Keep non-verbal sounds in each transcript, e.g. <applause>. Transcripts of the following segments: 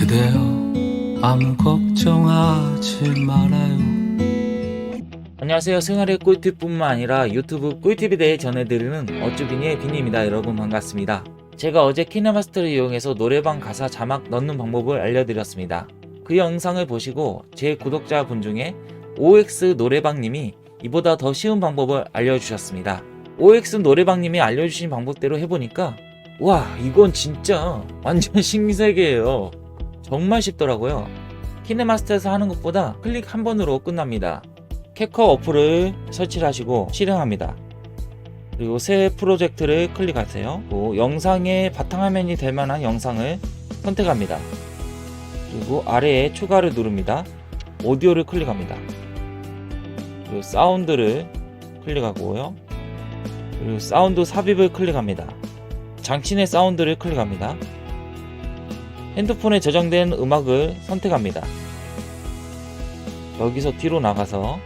그대여 아무 걱정하지 말아요 안녕하세요. 생활의 꿀팁뿐만 아니라 유튜브 꿀팁에 대해 전해드리는 어쭈비니의 비니입니다. 여러분 반갑습니다. 제가 어제 키네마스터를 이용해서 노래방 가사 자막 넣는 방법을 알려드렸습니다. 그 영상을 보시고 제 구독자분 중에 OX 노래방님이 이보다 더 쉬운 방법을 알려주셨습니다. OX 노래방님이 알려주신 방법대로 해보니까 와 이건 진짜 완전 <laughs> 신세계예요. 정말 쉽더라고요. 키네마스터에서 하는 것보다 클릭 한 번으로 끝납니다. 캐커 어플을 설치를 하시고 실행합니다. 그리고 새 프로젝트를 클릭하세요. 또 영상의 바탕화면이 될 만한 영상을 선택합니다. 그리고 아래에 추가를 누릅니다. 오디오를 클릭합니다. 그리고 사운드를 클릭하고요. 그리고 사운드 삽입을 클릭합니다. 장치 내 사운드를 클릭합니다. 핸드폰에 저장된 음악을 선택합니다. 여기서 뒤로 나가서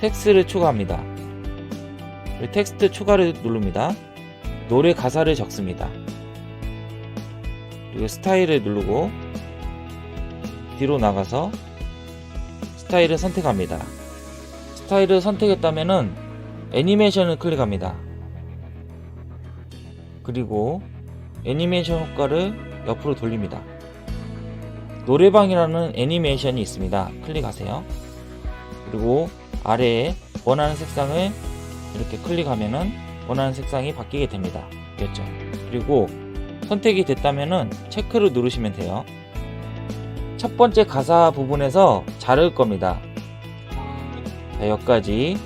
텍스트를 추가합니다. 텍스트 추가를 누릅니다. 노래 가사를 적습니다. 그리고 스타일을 누르고 뒤로 나가서 스타일을 선택합니다. 스타일을 선택했다면은 애니메이션을 클릭합니다. 그리고 애니메이션 효과를 옆으로 돌립니다. 노래방이라는 애니메이션이 있습니다. 클릭하세요. 그리고 아래에 원하는 색상을 이렇게 클릭하면은 원하는 색상이 바뀌게 됩니다. 됐죠? 그리고 선택이 됐다면은 체크를 누르시면 돼요. 첫 번째 가사 부분에서 자를 겁니다. 자, 여기까지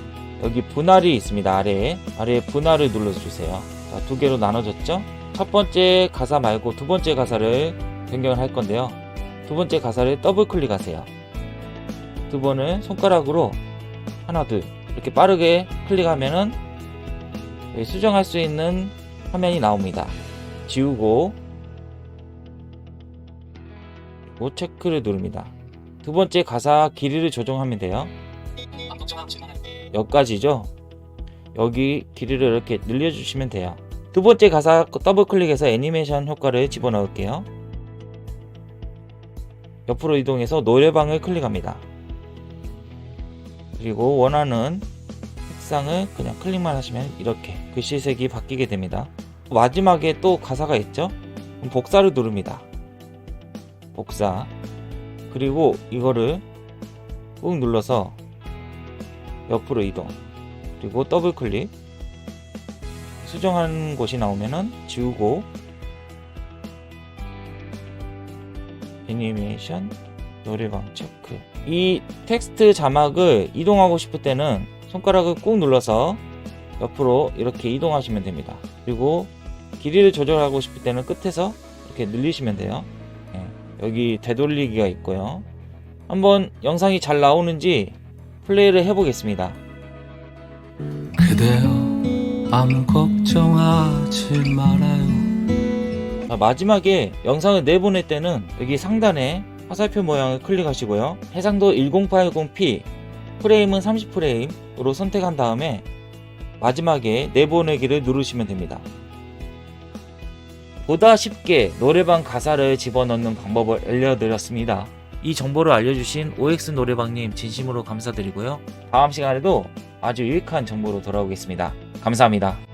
여기 분할이 있습니다. 아래에 아래에 분할을 눌러주세요. 자, 두 개로 나눠졌죠? 첫 번째 가사 말고 두 번째 가사를 변경을 할 건데요. 두 번째 가사를 더블 클릭하세요. 두 번을 손가락으로 하나 둘 이렇게 빠르게 클릭하면은 여기 수정할 수 있는 화면이 나옵니다. 지우고 그리고 체크를 누릅니다. 두 번째 가사 길이를 조정하면 돼요. 여기까지죠. 여기 길이를 이렇게 늘려주시면 돼요. 두 번째 가사 더블 클릭해서 애니메이션 효과를 집어넣을게요. 옆으로 이동해서 노래방을 클릭합니다. 그리고 원하는 색상을 그냥 클릭만 하시면 이렇게 글씨색이 바뀌게 됩니다. 마지막에 또 가사가 있죠? 복사를 누릅니다. 복사. 그리고 이거를 꾹 눌러서 옆으로 이동. 그리고 더블 클릭. 수정한 곳이 나오면은 지우고 애니메이션 노래방 체크. 이 텍스트 자막을 이동하고 싶을 때는 손가락을 꾹 눌러서 옆으로 이렇게 이동하시면 됩니다. 그리고 길이를 조절하고 싶을 때는 끝에서 이렇게 늘리시면 돼요. 예, 여기 되돌리기가 있고요. 한번 영상이 잘 나오는지 플레이를 해보겠습니다. 그대여 아무 걱정하지 말아요 자, 마지막에 영상을 내보낼 때는 여기 상단에 화살표 모양을 클릭하시고요. 해상도 1080p 프레임은 30프레임으로 선택한 다음에 마지막에 내보내기를 누르시면 됩니다. 보다 쉽게 노래방 가사를 집어넣는 방법을 알려드렸습니다. 이 정보를 알려주신 OX 노래방님 진심으로 감사드리고요. 다음 시간에도 아주 유익한 정보로 돌아오겠습니다. 감사합니다.